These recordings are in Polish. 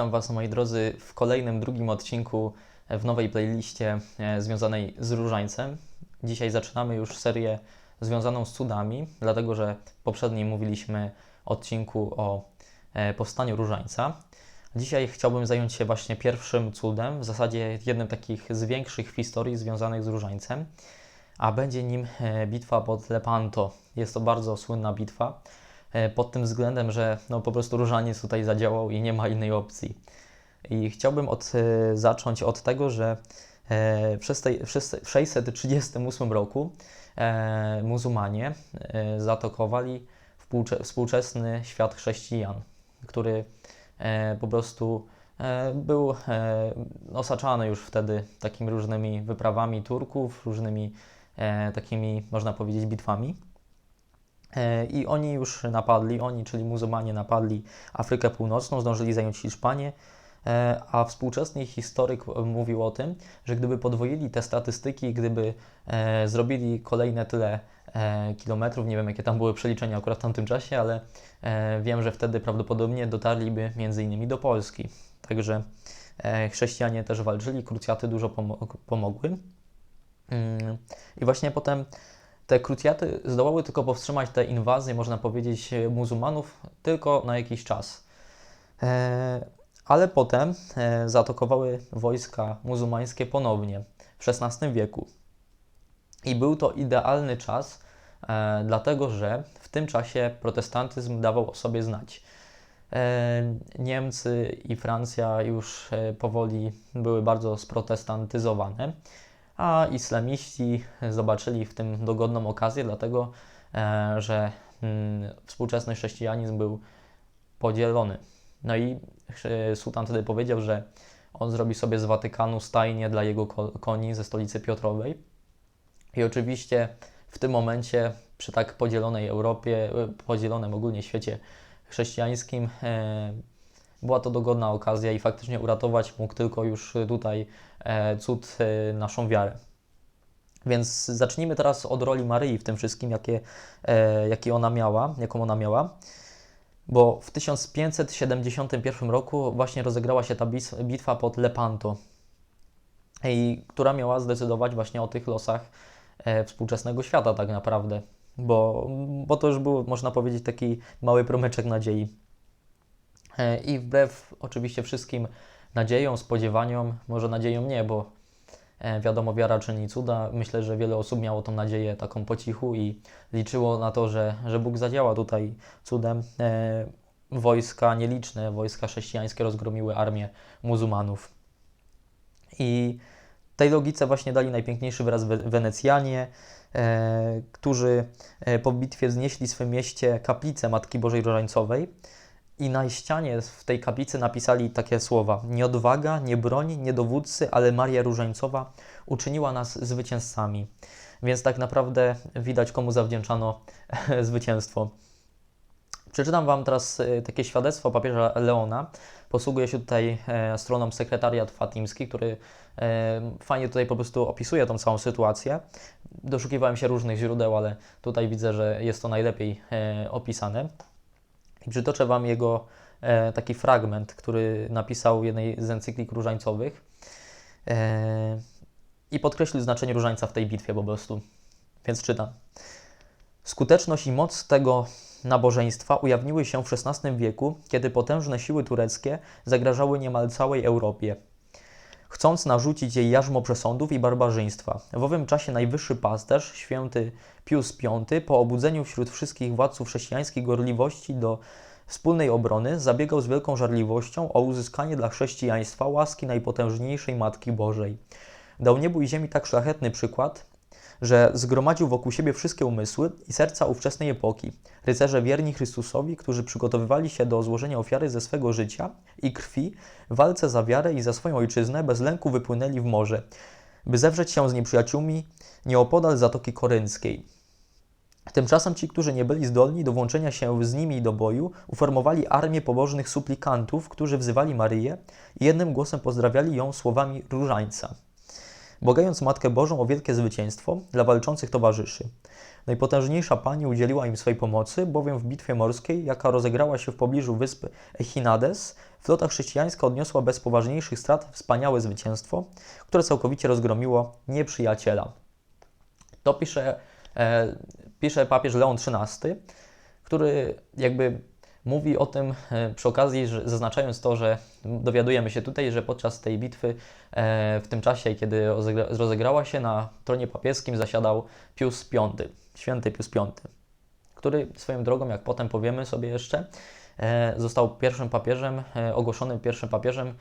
Witam Was, moi drodzy, w kolejnym, drugim odcinku e, w nowej playliście e, związanej z różańcem. Dzisiaj zaczynamy już serię związaną z cudami, dlatego że w poprzednim mówiliśmy odcinku o e, powstaniu różańca. Dzisiaj chciałbym zająć się właśnie pierwszym cudem, w zasadzie jednym takich z większych historii związanych z różańcem, a będzie nim bitwa pod Lepanto. Jest to bardzo słynna bitwa pod tym względem, że no, po prostu różaniec tutaj zadziałał i nie ma innej opcji. I chciałbym od, e, zacząć od tego, że e, w 638 roku e, muzułmanie e, współcze, współczesny świat chrześcijan, który e, po prostu e, był e, osaczany już wtedy takimi różnymi wyprawami Turków, różnymi e, takimi, można powiedzieć, bitwami. E, I oni już napadli, oni, czyli muzułmanie, napadli Afrykę Północną, zdążyli zająć Hiszpanię, e, a współczesny historyk mówił o tym, że gdyby podwoili te statystyki, gdyby e, zrobili kolejne tyle e, kilometrów, nie wiem jakie tam były przeliczenia akurat w tamtym czasie, ale e, wiem, że wtedy prawdopodobnie dotarliby między innymi do Polski. Także e, chrześcijanie też walczyli, krucjaty dużo pomo- pomogły. Mm, I właśnie potem te krucjaty zdołały tylko powstrzymać te inwazje, można powiedzieć, muzułmanów tylko na jakiś czas. E, ale potem e, zaatakowały wojska muzułmańskie ponownie w XVI wieku. I był to idealny czas, e, dlatego że w tym czasie protestantyzm dawał o sobie znać. E, Niemcy i Francja już e, powoli były bardzo sprotestantyzowane, a islamiści zobaczyli w tym dogodną okazję, dlatego e, że mm, współczesny chrześcijanizm był podzielony. No i sułtan wtedy powiedział, że on zrobi sobie z Watykanu stajnię dla jego ko- koni ze stolicy Piotrowej. I oczywiście w tym momencie, przy tak podzielonej Europie, e, podzielonym ogólnie świecie chrześcijańskim, e, była to dogodna okazja i faktycznie uratować mógł tylko już tutaj e, cud e, naszą wiarę. Więc zacznijmy teraz od roli Maryi w tym wszystkim, jakie, e, jakie ona miała, jaką ona miała. Bo w 1571 roku właśnie rozegrała się ta bitwa pod Lepanto, i która miała zdecydować właśnie o tych losach e, współczesnego świata tak naprawdę. Bo, bo to już był, można powiedzieć, taki mały promyczek nadziei. E, I wbrew oczywiście wszystkim nadziejom, spodziewaniom, może nadziejom nie, bo e, wiadomo, wiara czyni cuda. Myślę, że wiele osób miało tą nadzieję taką po cichu i liczyło na to, że, że Bóg zadziała tutaj cudem. E, Wojska nieliczne, wojska chrześcijańskie rozgromiły armię muzułmanów. I tej logice właśnie dali najpiękniejszy wyraz We- Wenecjanie, którzy po bitwie wznieśli w swym mieście kaplicę Matki Bożej Różańcowej i na ścianie w tej kaplicy napisali takie słowa: Nie odwaga, nie broń, nie dowódcy, ale Maria Różańcowa uczyniła nas zwycięzcami. Więc tak naprawdę widać, komu zawdzięczano zwycięstwo. Przeczytam Wam teraz e, takie świadectwo papieża Leona. Posługuje się tutaj e, stroną sekretariat fatimski, który e, fajnie tutaj po prostu opisuje tą całą sytuację. Doszukiwałem się różnych źródeł, ale tutaj widzę, że jest to najlepiej opisane. Przytoczę Wam jego e, taki fragment, który napisał w jednej z encyklik różańcowych e, i podkreślił znaczenie różańca w tej bitwie po prostu. Więc czytam. Skuteczność i moc tego nabożeństwa ujawniły się w XVI wieku, kiedy potężne siły tureckie zagrażały niemal całej Europie, chcąc narzucić jej jarzmo przesądów i barbarzyństwa. W owym czasie najwyższy pasterz, święty Pius V, po obudzeniu wśród wszystkich władców chrześcijańskiej gorliwości do wspólnej obrony, zabiegał z wielką żarliwością o uzyskanie dla chrześcijaństwa łaski najpotężniejszej Matki Bożej. Dał niebu i ziemi tak szlachetny przykład, że zgromadził wokół siebie wszystkie umysły i serca ówczesnej epoki, rycerze wierni Chrystusowi, którzy przygotowywali się do złożenia ofiary ze swego życia i krwi, w walce za wiarę i za swoją ojczyznę bez lęku wypłynęli w morze, by zewrzeć się z nieprzyjaciółmi nieopodal Zatoki Korynckiej. Tymczasem ci, którzy nie byli zdolni do włączenia się z nimi do boju, uformowali armię pobożnych suplikantów, którzy wzywali Maryję i jednym głosem pozdrawiali ją słowami różańca. Błagając Matkę Bożą o wielkie zwycięstwo dla walczących towarzyszy. Najpotężniejsza pani udzieliła im swej pomocy, bowiem w bitwie morskiej, jaka rozegrała się w pobliżu wyspy Echinades, flota chrześcijańska odniosła bez poważniejszych strat wspaniałe zwycięstwo, które całkowicie rozgromiło nieprzyjaciela. To pisze, e, pisze papież Leon XIII, który jakby mówi o tym e, przy okazji, że, zaznaczając to, że dowiadujemy się tutaj, że podczas tej bitwy, e, w tym czasie, kiedy rozegra, rozegrała się na tronie papieskim, zasiadał Pius V, święty Pius V, który swoją drogą, jak potem powiemy sobie jeszcze, e, został pierwszym papieżem, ogłoszonym pierwszym papieżem,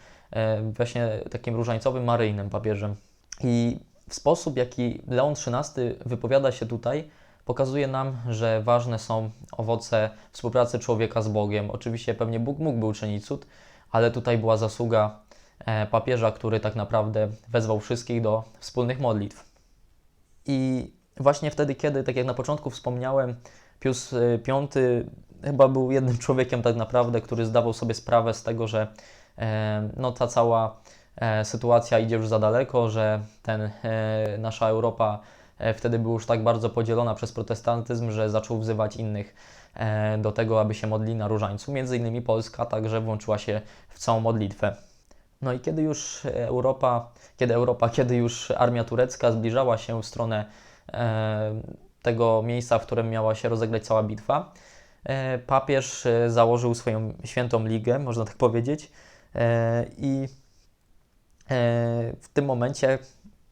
właśnie takim różańcowym, maryjnym papieżem. I w sposób, jaki Leon XIII wypowiada się tutaj, pokazuje nam, że ważne są owoce współpracy człowieka z Bogiem. Oczywiście pewnie Bóg mógłby uczynić cud, ale tutaj była zasługa e, papieża, który tak naprawdę wezwał wszystkich do wspólnych modlitw. I właśnie wtedy, kiedy, tak jak na początku wspomniałem, Pius V chyba był jednym człowiekiem tak naprawdę, który zdawał sobie sprawę z tego, że e, no, ta cała e, sytuacja idzie już za daleko, że ten, nasza Europa wtedy była już tak bardzo podzielona przez protestantyzm, że zaczął wzywać innych do tego, aby się modlili na różańcu. Między innymi Polska także włączyła się w całą modlitwę. No i kiedy już Europa, kiedy Europa, kiedy już armia turecka zbliżała się w stronę tego miejsca, w którym miała się rozegrać cała bitwa, papież założył swoją świętą ligę, można tak powiedzieć, i w tym momencie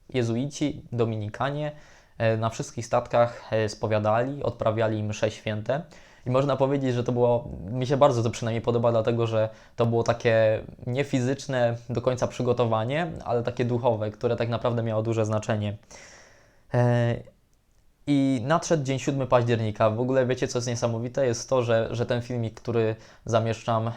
jezuici, dominikanie na wszystkich statkach spowiadali, odprawiali msze święte. I można powiedzieć, że to było, mi się bardzo to przynajmniej podoba, dlatego że to było takie nie fizyczne do końca przygotowanie, ale takie duchowe, które tak naprawdę miało duże znaczenie. I nadszedł dzień 7 października. W ogóle wiecie, co jest niesamowite? Jest to, że, że ten filmik, który zamieszczam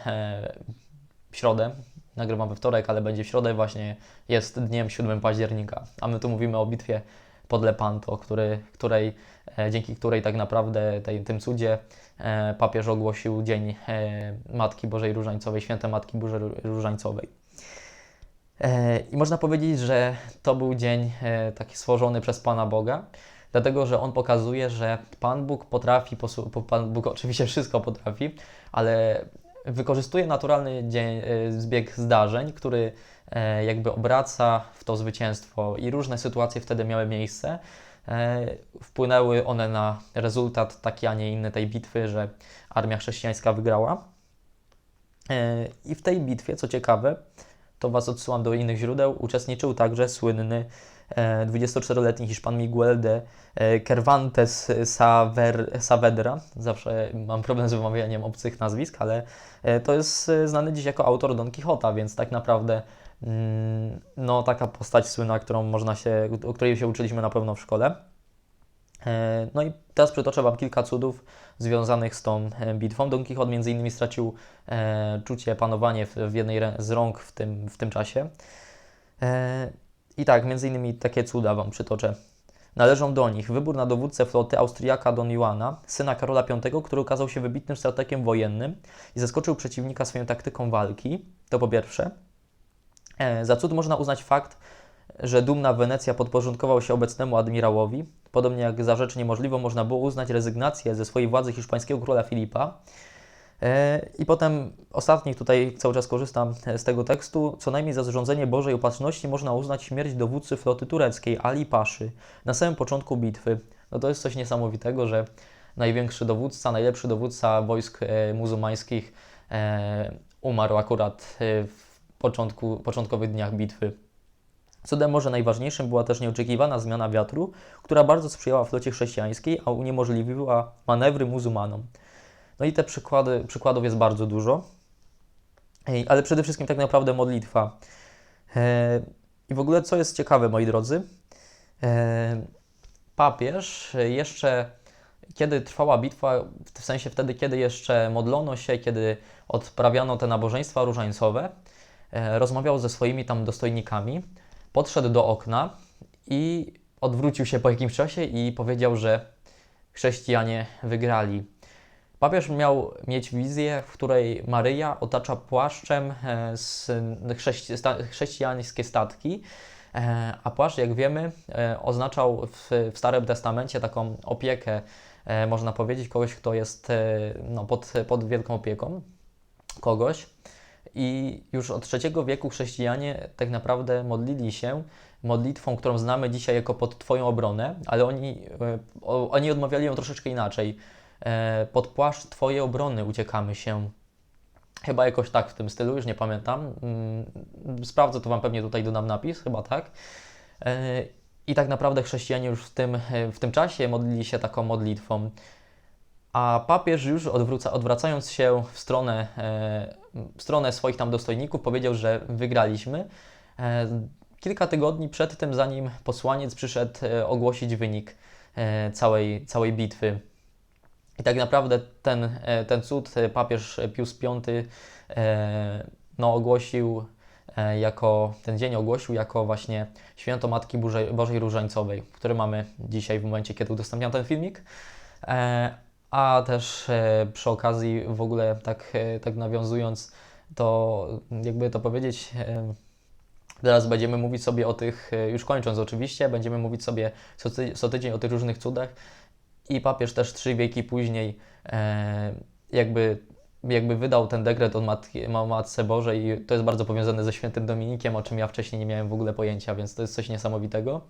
w środę, nagrywam we wtorek, ale będzie w środę, właśnie jest dniem 7 października. A my tu mówimy o bitwie pod Lepanto, który, której, e, dzięki której tak naprawdę tej, tym cudzie e, papież ogłosił Dzień e, Matki Bożej Różańcowej, Święte Matki Bożej Różańcowej. I można powiedzieć, że to był dzień taki stworzony przez Pana Boga, dlatego że on pokazuje, że Pan Bóg potrafi, Pan Bóg oczywiście wszystko potrafi, ale wykorzystuje naturalny dzień, zbieg zdarzeń, który E, jakby obraca w to zwycięstwo i różne sytuacje wtedy miały miejsce. E, wpłynęły one na rezultat taki, a nie inny tej bitwy, że armia chrześcijańska wygrała. E, I w tej bitwie, co ciekawe, to Was odsyłam do innych źródeł, uczestniczył także słynny 24-letni Hiszpan Miguel de Cervantes Saavedra. Zawsze mam problem z wymawianiem obcych nazwisk, ale to jest znany dziś jako autor Don Quixota, więc tak naprawdę Mm, no taka postać słynna, którą można się, o której się uczyliśmy na pewno w szkole. E, no i teraz przytoczę Wam kilka cudów związanych z tą e, bitwą. Don Quixote między innymi stracił e, czucie, panowanie w, jednej z rąk w tym, w tym czasie. I tak, między innymi takie cuda Wam przytoczę. Należą do nich wybór na dowódcę floty Austriaka Don Juana, syna Karola V, który okazał się wybitnym strategiem wojennym i zaskoczył przeciwnika swoją taktyką walki. To po pierwsze. Za cud można uznać fakt, że dumna Wenecja podporządkował się obecnemu admirałowi, podobnie jak za rzecz niemożliwą można było uznać rezygnację ze swojej władzy hiszpańskiego króla Filipa. E, I potem ostatni, tutaj cały czas korzystam z tego tekstu, co najmniej za zrządzenie Bożej Opatrzności można uznać śmierć dowódcy floty tureckiej, Ali Paszy, na samym początku bitwy. No to jest coś niesamowitego, że największy dowódca, najlepszy dowódca wojsk e, muzułmańskich umarł akurat w początku, początkowych dniach bitwy. Cudem może najważniejszym była też nieoczekiwana zmiana wiatru, która bardzo sprzyjała flocie chrześcijańskiej, a uniemożliwiła manewry muzułmanom. No i te przykłady, przykładów jest bardzo dużo, ale przede wszystkim tak naprawdę modlitwa. E, I w ogóle co jest ciekawe, moi drodzy, e, papież jeszcze kiedy trwała bitwa, w sensie wtedy, kiedy jeszcze modlono się, kiedy odprawiano te nabożeństwa różańcowe, E, rozmawiał ze swoimi tam dostojnikami, podszedł do okna i odwrócił się po jakimś czasie i powiedział, że chrześcijanie wygrali. Papież miał mieć wizję, w której Maryja otacza płaszczem e, chrześcijańskie statki E, A płaszcz, jak wiemy, e, oznaczał w, w Starym Testamencie taką opiekę, można powiedzieć, kogoś, kto jest no, pod, pod wielką opieką kogoś. I już od III wieku chrześcijanie tak naprawdę modlili się modlitwą, którą znamy dzisiaj jako pod Twoją obronę, ale oni, e, oni odmawiali ją troszeczkę inaczej. E, Pod płaszcz Twojej obrony uciekamy się. Chyba jakoś tak w tym stylu, już nie pamiętam. Mm, Sprawdzę, to Wam pewnie tutaj dodam napis, chyba tak. E, I tak naprawdę chrześcijanie już w tym, w tym czasie modlili się taką modlitwą. A papież już odwróca, odwracając się w stronę, stronę swoich tam dostojników powiedział, że wygraliśmy. E, kilka tygodni przed tym, zanim posłaniec przyszedł e, ogłosić wynik e, całej, całej bitwy. I tak naprawdę ten, ten cud papież Pius V no, ogłosił jako, ten dzień ogłosił jako właśnie święto Matki Bożej, Bożej Różańcowej, który mamy dzisiaj w momencie, kiedy udostępniam ten filmik. A też e, przy okazji w ogóle tak, e, tak nawiązując, to jakby to powiedzieć, e, teraz będziemy mówić sobie o tych, już kończąc oczywiście, będziemy mówić sobie co, ty, co tydzień o tych różnych cudach i papież też trzy wieki później jakby, jakby wydał ten dekret o matki, Matce Bożej i to jest bardzo powiązane ze świętym Dominikiem, o czym ja wcześniej nie miałem w ogóle pojęcia, więc to jest coś niesamowitego.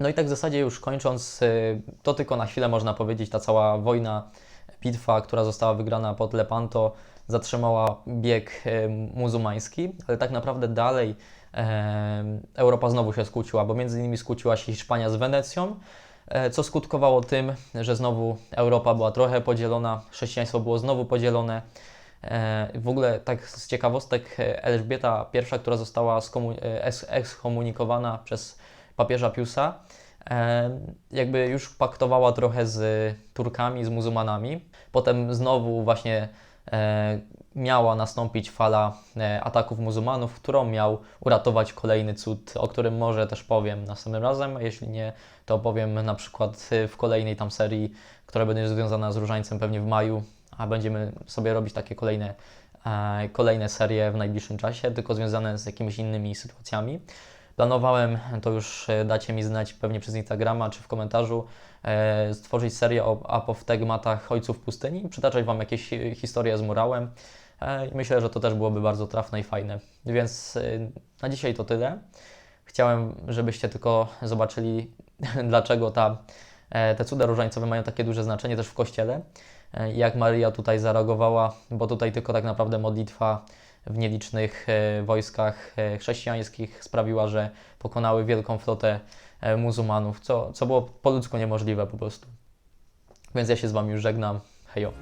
No i tak w zasadzie już kończąc, y, to tylko na chwilę można powiedzieć, ta cała wojna, bitwa, która została wygrana pod Lepanto, zatrzymała bieg y, muzułmański, ale tak naprawdę dalej e, Europa znowu się skłóciła, bo między innymi skłóciła się Hiszpania z Wenecją, co skutkowało tym, że znowu Europa była trochę podzielona, chrześcijaństwo było znowu podzielone. W ogóle tak z ciekawostek Elżbieta I, która została skomu- eks- ekskomunikowana przez papieża Piusa, jakby już paktowała trochę z Turkami, z muzułmanami. Potem znowu właśnie e, miała nastąpić fala e, ataków muzułmanów, którą miał uratować kolejny cud, o którym może też powiem następnym razem. Jeśli nie, to powiem na przykład e, w kolejnej tam serii, która będzie związana z Różańcem pewnie w maju, a będziemy sobie robić takie kolejne, kolejne serie w najbliższym czasie, tylko związane z jakimiś innymi sytuacjami. Planowałem, to już e, dacie mi znać pewnie przez Instagrama czy w komentarzu, e, stworzyć serię o apoftegmatach ojców pustyni, przytaczać Wam jakieś hi- historie z murałem. E, myślę, że to też byłoby bardzo trafne i fajne. Więc e, na dzisiaj to tyle. Chciałem, żebyście tylko zobaczyli, dlaczego ta, e, te cuda różańcowe mają takie duże znaczenie też w Kościele. E, Jak Maryja tutaj zareagowała, bo tutaj tylko tak naprawdę modlitwa w nielicznych e, wojskach e, chrześcijańskich sprawiła, że pokonały wielką flotę e, muzułmanów, co, co było po ludzku niemożliwe po prostu. Więc ja się z Wami już żegnam. Hejo.